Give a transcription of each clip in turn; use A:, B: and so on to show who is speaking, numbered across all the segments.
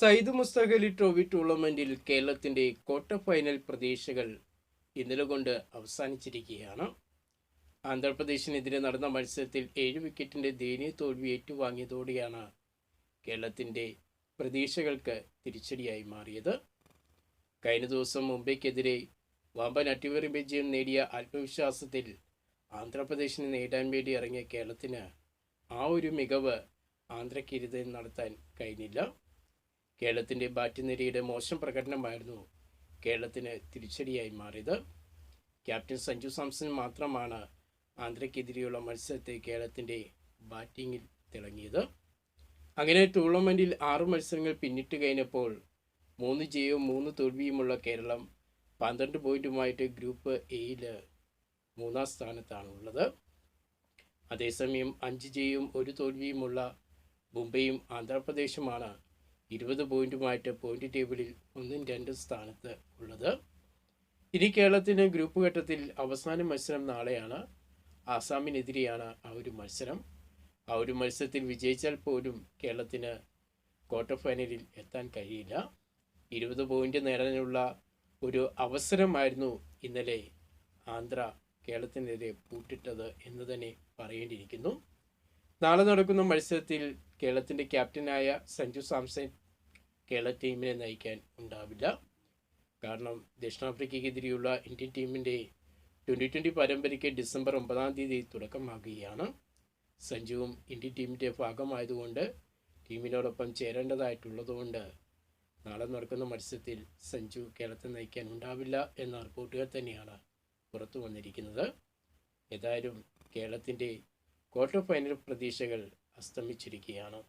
A: Sayyid Mushtaq Ali trophy ടൂർണമെന്റിൽ കേരളത്തിന്റെ quarter final പ്രതീക്ഷകൾ ഇന്നലെ കൊണ്ട് അവസാനിച്ചിരിക്കുകയാണ്. ആന്ധ്രാപ്രദേശിനെതിരെ നടന്ന മത്സരത്തിൽ ഏഴ് വിക്കറ്റിന്റെ ദയനീയ തോൽവി ഏറ്റുവാങ്ങിയതോടെയാണ് കേരളത്തിന്റെ പ്രതീക്ഷകൾക്ക് തിരിച്ചടിയായി മാറിയത്. കഴിഞ്ഞ ദിവസം മുംബൈക്കെതിരെ വമ്പൻ അട്ടിമറി വിജയം നേടിയ ആത്മവിശ്വാസത്തിൽ ആന്ധ്രാപ്രദേശിനെ നേടാൻ വേണ്ടി ഇറങ്ങിയ കേരളത്തിന് ആ ഒരു മികവ് ആന്ധ്രക്കിരുതയിൽ നടത്താൻ കഴിഞ്ഞില്ല. കേരളത്തിന്റെ ബാറ്റ് നിരയുടെ മോശം പ്രകടനമായിരുന്നു കേരളത്തിന് തിരിച്ചടിയായി മാറിയത്. ക്യാപ്റ്റൻ സഞ്ജു സാംസൺ മാത്രമാണ് ആന്ധ്രയ്ക്കെതിരെയുള്ള മത്സരത്തെ കേരളത്തിന്റെ ബാറ്റിങ്ങിൽ തിളങ്ങിയത്. അങ്ങനെ ടൂർണമെന്റിൽ ആറ് മത്സരങ്ങൾ പിന്നിട്ട് കഴിഞ്ഞപ്പോൾ മൂന്ന് ജയവും മൂന്ന് തോൽവിയുമുള്ള കേരളം പന്ത്രണ്ട് പോയിന്റുമായിട്ട് ഗ്രൂപ്പ് എയിൽ മൂന്നാം സ്ഥാനത്താണ് ഉള്ളത് അതേസമയം അഞ്ച് ജയവും ഒരു തോൽവിയുമുള്ള മുംബൈയും ആന്ധ്രാപ്രദേശുമാണ് ഇരുപത് പോയിന്റുമായിട്ട് പോയിന്റ് ടേബിളിൽ ഒന്നും രണ്ടും സ്ഥാനത്ത് ഉള്ളത്. ഇനി കേരളത്തിന് ഗ്രൂപ്പ് ഘട്ടത്തിൽ അവസാന മത്സരം നാളെയാണ്. ആസാമിനെതിരെയാണ് ആ ഒരു മത്സരം. ആ ഒരു മത്സരത്തിൽ വിജയിച്ചാൽ പോലും കേരളത്തിന് ക്വാർട്ടർ ഫൈനലിൽ എത്താൻ കഴിയില്ല. ഇരുപത് പോയിന്റ് നേടാനുള്ള ഒരു അവസരമായിരുന്നു ഇന്നലെ ആന്ധ്ര കേരളത്തിനെതിരെ പൂട്ടിട്ടത് എന്ന് തന്നെ പറയേണ്ടിയിരിക്കുന്നു. നാളെ നടക്കുന്ന മത്സരത്തിൽ കേരളത്തിന്റെ ക്യാപ്റ്റനായ സഞ്ജു സാംസൺ കേരള ടീമിനെ നയിക്കാൻ ഉണ്ടാവില്ല. കാരണം ദക്ഷിണാഫ്രിക്കയ്ക്കെതിരെയുള്ള ഇന്ത്യൻ ടീമിന്റെ ട്വന്റി ട്വന്റി പരമ്പരയ്ക്ക് ഡിസംബർ ഒമ്പതാം തീയതി തുടക്കമാകുകയാണ്. സഞ്ജുവും ഇന്ത്യൻ ടീമിന്റെ ഭാഗമായതുകൊണ്ട് ടീമിനോടൊപ്പം ചേരേണ്ടതായിട്ടുള്ളതുകൊണ്ട് നാളെ നടക്കുന്ന മത്സരത്തിൽ സഞ്ജു കേരളത്തെ നയിക്കാൻ ഉണ്ടാവില്ല എന്ന റിപ്പോർട്ടുകൾ തന്നെയാണ് പുറത്തു വന്നിരിക്കുന്നത്. ഏതായാലും കേരളത്തിന്റെ ക്വാർട്ടർ ഫൈനൽ പ്രതീക്ഷകൾ അസ്തമിച്ചിരിക്കുകയാണ്.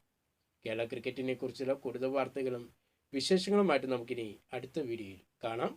A: കേരള ക്രിക്കറ്റിനെ കുറിച്ചുള്ള കൂടുതൽ വാർത്തകളും വിശേഷങ്ങളുമായിട്ട് നമുക്കിനി അടുത്ത വീഡിയോയിൽ കാണാം.